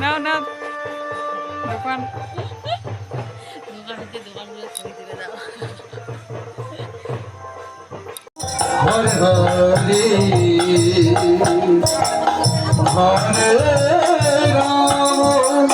নাও নাও দোকান। দোকানকে দোকানগুলো ছবি তুলে দাও হর হরি হরে রাম।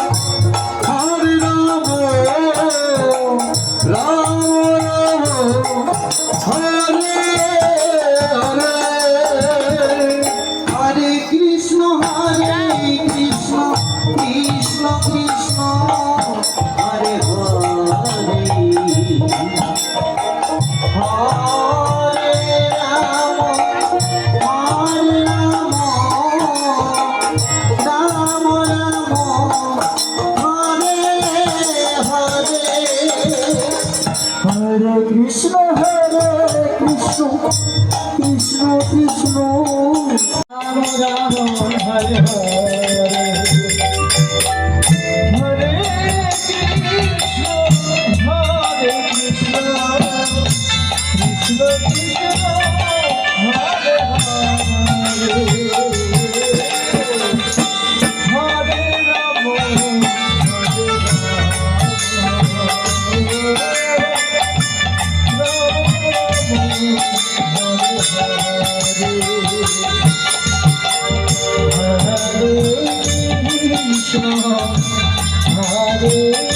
কৃষ্ণ রাম রাম হরে হরে কৃষ্ণ হরে কৃষ্ণ কৃষ্ণ কৃষ্ণ হরে হরে কৃষ্ণ। হরে